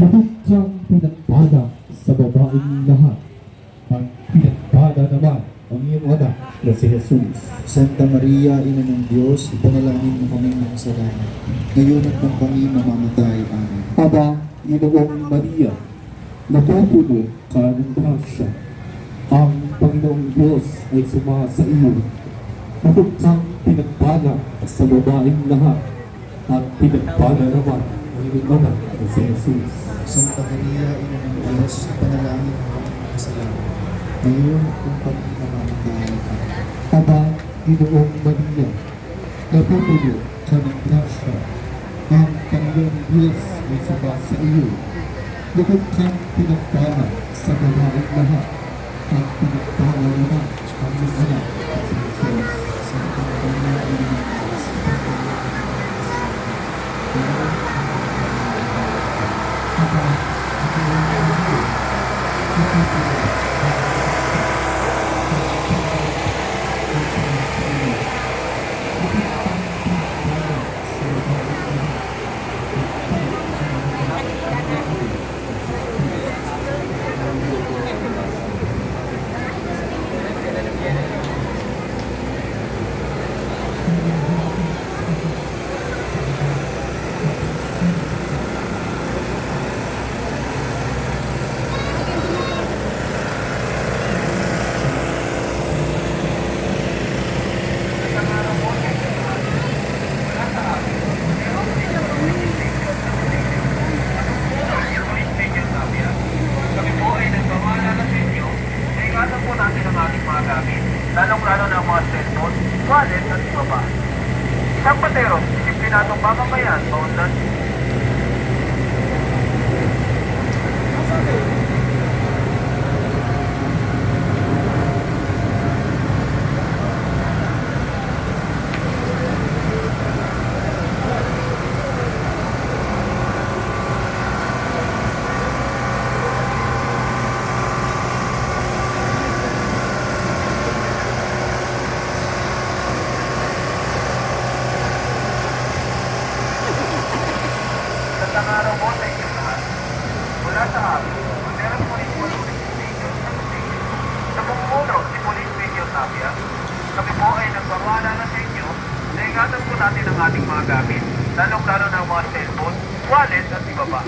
Bukod siyang pinagpala sa babaeng lahat, at pinagpala naman ang iyong anak na si Jesus. Santa Maria, Ina ng Diyos, ipanalangin mo kami ng salamat. Ngayon at nang kami mamamatay. Amen. Aba, Ginoong Maria, napupuno ka ng grasya. Ang Panginoong Diyos ay sumasa iyo. Bukod kang pinagpala sa babaeng lahat, at pinagpala naman ang iyong anak na si Jesus. Santa Maria, Ina ng Diyos, ipanalangin mo kami ng salamat. Ngayon kami mamamatay. Amen. Aba, Ginoong Maria, napupuno ka ng grasya. Ang Panginoong Diyos ay sumasa iyo. Bukod kang pinagpala sa babaeng lahat, at pinagpala naman ang iyong Gamit, lalong-lalo na ang mga cellphone, wallet at iba pa. Isang patero, disiplinadong mamamayan, maunlad, magandang araw po sa inyo lahat. Mula sa amin, Materang Police Patrolling Station sa Kusig, sa pumuno si Police Radio Tapia, kami po ay po natin ang ating mga gamit, lalong-lalo na ang mga cellphone, wallet at iba pa.